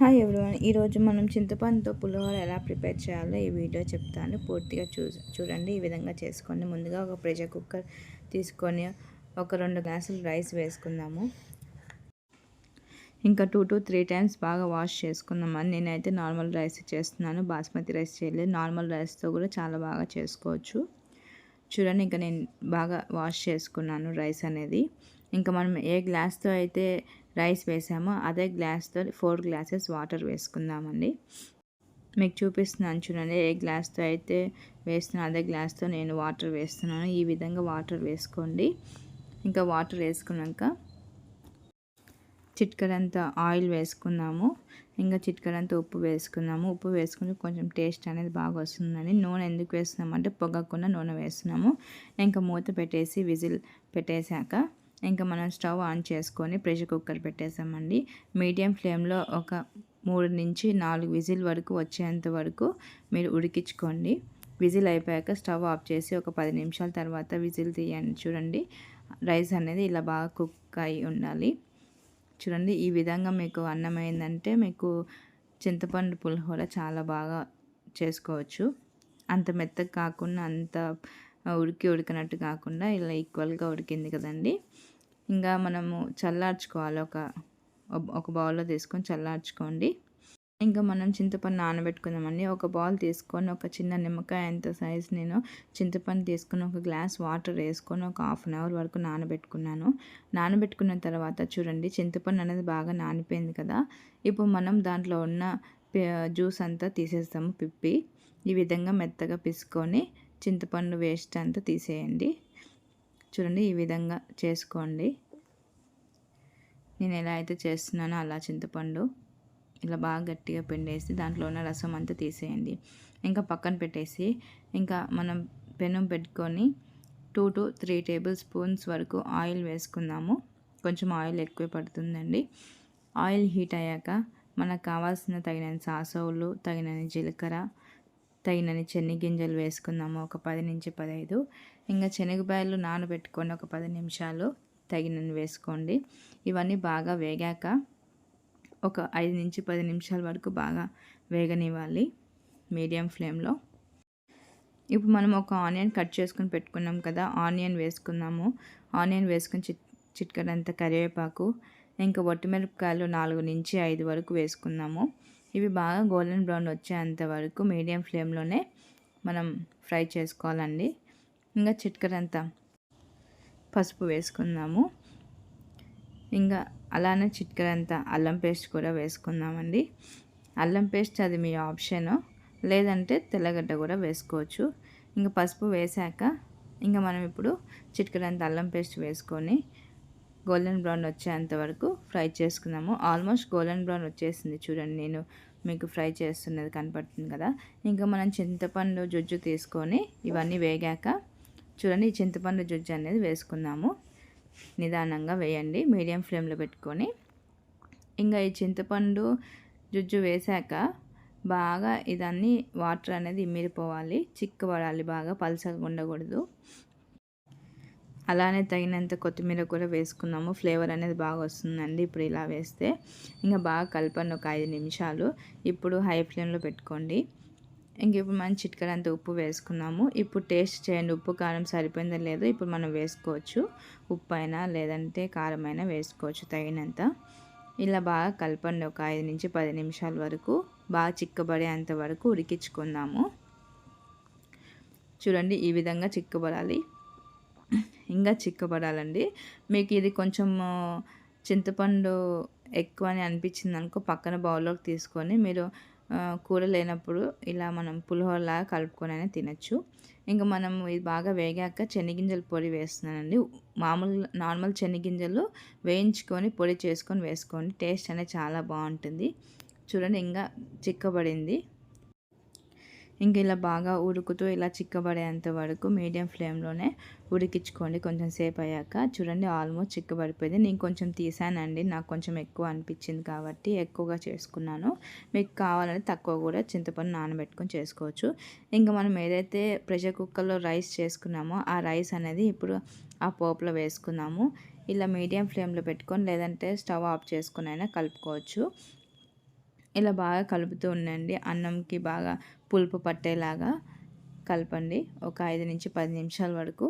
Hi everyone ఈరోజు మనం చింతపండుతో పులిహోర ఎలా ప్రిపేర్ చేయాలో ఈ వీడియో చెప్తాను. పూర్తిగా చూ చూడండి. ఈ విధంగా చేసుకోండి ముందుగా ఒక ప్రెషర్ కుక్కర్ తీసుకొని ఒక రెండు గ్లాసులు రైస్ వేసుకుందాము. ఇంకా టూ టు త్రీ టైమ్స్ బాగా వాష్ చేసుకుందామని నేనైతే నార్మల్ రైస్ చేస్తున్నాను. బాస్మతి రైస్ చేయలేదు. నార్మల్ రైస్తో కూడా చాలా బాగా చేసుకోవచ్చు. చూడండి ఇంకా నేను బాగా వాష్ చేసుకున్నాను రైస్ అనేది. ఇంకా మనం ఏ గ్లాస్తో అయితే రైస్ వేసామో? అదే గ్లాస్తో ఫోర్ గ్లాసెస్ వాటర్ వేసుకుందామండి. మీకు చూపిస్తున్నాను చూడండి. ఏ గ్లాస్తో అయితే వేస్తున్నా అదే గ్లాస్తో నేను వాటర్ వేస్తున్నాను. ఈ విధంగా వాటర్ వేసుకోండి. ఇంకా వాటర్ వేసుకున్నాక చిట్కడంత ఆయిల్ వేసుకున్నాము ఇంకా చిట్కడంత ఉప్పు వేసుకున్నాము ఉప్పు వేసుకుని కొంచెం టేస్ట్ అనేది బాగా వస్తుందని నూనె ఎందుకు వేస్తున్నామంటే పొగకుండా నూనె వేస్తున్నాము. ఇంకా మూత పెట్టేసి విజిల్ పెట్టేశాక ఇంకా మనం స్టవ్ ఆన్ చేసుకొని ప్రెషర్ కుక్కర్ పెట్టేసామండి. మీడియం ఫ్లేమ్లో ఒక మూడు నుంచి నాలుగు విజిల్ వరకు వచ్చేంత వరకు మీరు ఉడికించుకోండి. విజిల్ అయిపోయాక స్టవ్ ఆఫ్ చేసి ఒక పది నిమిషాల తర్వాత విజిల్ తీయండి. చూడండి రైస్ అనేది ఇలా బాగా కుక్ అయి ఉండాలి. చూడండి ఈ విధంగా మీకు అన్నం అయిందంటే మీకు చింతపండు పులిహోర చాలా బాగా చేసుకోవచ్చు. అంత మెత్తగా కాకుండా అంత ఉడికి ఉడికినట్టు కాకుండా ఇలా ఈక్వల్గా ఉడికింది కదండి. ఇంకా మనము చల్లార్చుకోవాలి. ఒక ఒక బౌల్లో తీసుకొని చల్లార్చుకోండి. ఇంకా మనం చింతపండు నానబెట్టుకుందామండి. ఒక బౌల్ తీసుకొని ఒక చిన్న నిమ్మకాయ ఎంత సైజ్ నేను చింతపండు తీసుకొని ఒక గ్లాస్ వాటర్ వేసుకొని ఒక హాఫ్ అన్ అవర్ వరకు నానబెట్టుకున్నాను. నానబెట్టుకున్న తర్వాత చూడండి చింతపండు అనేది బాగా నానిపోయింది కదా. ఇప్పుడు మనం దాంట్లో ఉన్న జ్యూస్ అంతా తీసేస్తాము పిప్పి. ఈ విధంగా మెత్తగా పిసుకొని చింతపండు వేస్ట్ అంతా తీసేయండి. చూడండి ఈ విధంగా చేసుకోండి. నేను ఎలా అయితే చేస్తున్నానో అలా చింతపండు ఇలా బాగా గట్టిగా పిండేసి దాంట్లో ఉన్న రసం అంతా తీసేయండి. ఇంకా పక్కన పెట్టేసి ఇంకా మనం పెనం పెట్టుకొని two to three table spoons వరకు ఆయిల్ వేసుకుందాము. కొంచెం ఆయిల్ ఎక్కువ పడుతుందండి. ఆయిల్ హీట్ అయ్యాక మనకు కావాల్సిన తగినన్ని సాసవులు తగినన్ని జీలకర్ర తగినన్ని చెన్ని గింజలు వేసుకుందాము ఒక పది నుంచి పదహైదు ఇంకా శనగపాయలు నానబెట్టుకొని ఒక పది నిమిషాలు తగినన్ని వేసుకోండి. ఇవన్నీ బాగా వేగాక ఒక ఐదు నుంచి పది నిమిషాల వరకు బాగా వేగనివ్వాలి మీడియం ఫ్లేమ్లో. ఇప్పుడు మనం ఒక ఆనియన్ కట్ చేసుకుని పెట్టుకున్నాం కదా ఆనియన్ వేసుకున్నాము ఆనియన్ వేసుకుని చిట్ చిట్కడంత కరివేపాకు ఇంకా ఒట్టిమిరపకాయలు నాలుగు నుంచి ఐదు వరకు వేసుకున్నాము ఇవి బాగా గోల్డెన్ బ్రౌన్ వచ్చేంత వరకు మీడియం ఫ్లేమ్లోనే మనం ఫ్రై చేసుకోవాలండి. ఇంకా చిట్కరంతా పసుపు వేసుకుందాము. ఇంకా అలానే చిట్కరంతా అల్లం పేస్ట్ కూడా వేసుకుందామండి. అల్లం పేస్ట్ అది మీ ఆప్షను. లేదంటే తెల్లగడ్డ కూడా వేసుకోవచ్చు. ఇంకా పసుపు వేసాక ఇంకా మనం ఇప్పుడు చిట్కరంత అల్లం పేస్ట్ వేసుకొని గోల్డెన్ బ్రౌన్ వచ్చేంత వరకు ఫ్రై చేసుకుందాము. ఆల్మోస్ట్ గోల్డెన్ బ్రౌన్ వచ్చేసింది చూడండి నేను మీకు ఫ్రై చేస్తున్నది కనపడుతుంది కదా. ఇంకా మనం చింతపండు జుజ్జు తీసుకొని ఇవన్నీ వేగాక చూడండి ఈ చింతపండు జుజ్జు అనేది వేసుకుందాము. నిదానంగా వేయండి మీడియం ఫ్లేమ్లో పెట్టుకొని. ఇంకా ఈ చింతపండు జుజ్జు వేసాక బాగా ఇదన్నీ వాటర్ అనేది ఇమ్మిరిపోవాలి చిక్కబడాలి బాగా పలసగా ఉండకూడదు. అలానే తగినంత కొత్తిమీర కూడా వేసుకున్నాము. ఫ్లేవర్ అనేది బాగా వస్తుందండి ఇప్పుడు ఇలా వేస్తే. ఇంకా బాగా కలపండి ఒక ఐదు నిమిషాలు. ఇప్పుడు హై ఫ్లేమ్లో పెట్టుకోండి. ఇంక ఇప్పుడు మనం చిట్కడంత ఉప్పు వేసుకున్నాము. ఇప్పుడు టేస్ట్ చేయండి. ఉప్పు కారం సరిపోయిందో లేదో ఇప్పుడు మనం వేసుకోవచ్చు. ఉప్పు అయినా లేదంటే కారం అయినా వేసుకోవచ్చు తగినంత. ఇలా బాగా కలపండి ఒక ఐదు నుంచి పది నిమిషాల వరకు. బాగా చిక్కబడేంత వరకు ఉడికించుకుందాము. చూడండి ఈ విధంగా చిక్కబడాలి. ఇంకా చిక్కబడాలండి. మీకు ఇది కొంచెం చింతపండు ఎక్కువ అని అనిపించింది అనుకో పక్కన బౌల్లోకి తీసుకొని మీరు కూర లేనప్పుడు ఇలా మనం పులిహోరలాగా కలుపుకొని అయినా తినచ్చు. ఇంకా మనం ఇది బాగా వేగాక చెనిగింజల పొడి వేస్తున్నానండి. మామూలు నార్మల్ చెనిగింజలు వేయించుకొని పొడి చేసుకొని వేసుకోండి. టేస్ట్ అనేది చాలా బాగుంటుంది. చూడండి ఇంకా చిక్కబడింది. ఇంక ఇలా బాగా ఉడుకుతూ ఇలా చిక్కబడేంత వరకు మీడియం ఫ్లేమ్లోనే ఉడికించుకోండి. కొంచెం సేపు అయ్యాక చూడండి ఆల్మోస్ట్ చిక్కబడిపోయింది. నేను కొంచెం తీసానండి నాకు కొంచెం ఎక్కువ అనిపించింది కాబట్టి ఎక్కువగా చేసుకున్నాను. మీకు కావాలంటే తక్కువ కూడా చింతపండు నానబెట్టుకొని చేసుకోవచ్చు. ఇంకా మనం ఏదైతే ప్రెషర్ కుక్కర్లో రైస్ చేసుకున్నామో ఆ రైస్ అనేది ఇప్పుడు ఆ పోపులో వేసుకున్నాము ఇలా మీడియం ఫ్లేమ్లో పెట్టుకొని లేదంటే స్టవ్ ఆఫ్ చేసుకుని అయినా కలుపుకోవచ్చు. ఇలా బాగా కలుపుతూ ఉండండి. అన్నంకి బాగా పులుపు పట్టేలాగా కలపండి. ఒక ఐదు నుంచి పది నిమిషాల వరకు.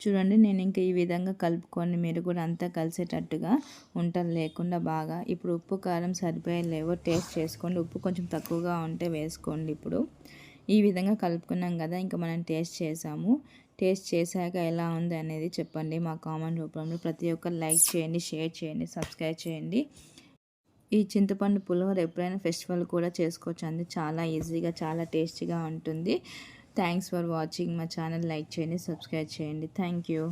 చూడండి నేను ఇంకా ఈ విధంగా కలుపుకొని మీరు కూడా అంతా కలిసేటట్టుగా ఉంటలు లేకుండా బాగా ఇప్పుడు ఉప్పు కారం సరిపోయలేవో టేస్ట్ చేసుకోండి. ఉప్పు కొంచెం తక్కువగా ఉంటే వేసుకోండి ఇప్పుడు. ఈ విధంగా కలుపుకున్నాం కదా ఇంకా మనం టేస్ట్ చేసాము. టేస్ట్ చేశాక ఎలా ఉంది అనేది చెప్పండి మా కామెంట్ రూపంలో. ప్రతి ఒక్కరు లైక్ చేయండి షేర్ చేయండి సబ్స్క్రైబ్ చేయండి. ఈ చింతపండు పులిహోర ఎప్పుడైనా ఫెస్టివల్ కూడా చేసుకోవచ్చు అండి. చాలా ఈజీగా చాలా టేస్టీగా ఉంటుంది. థ్యాంక్స్ ఫర్ వాచింగ్ మా ఛానల్ లైక్ చేయండి సబ్స్క్రైబ్ చేయండి. Thank you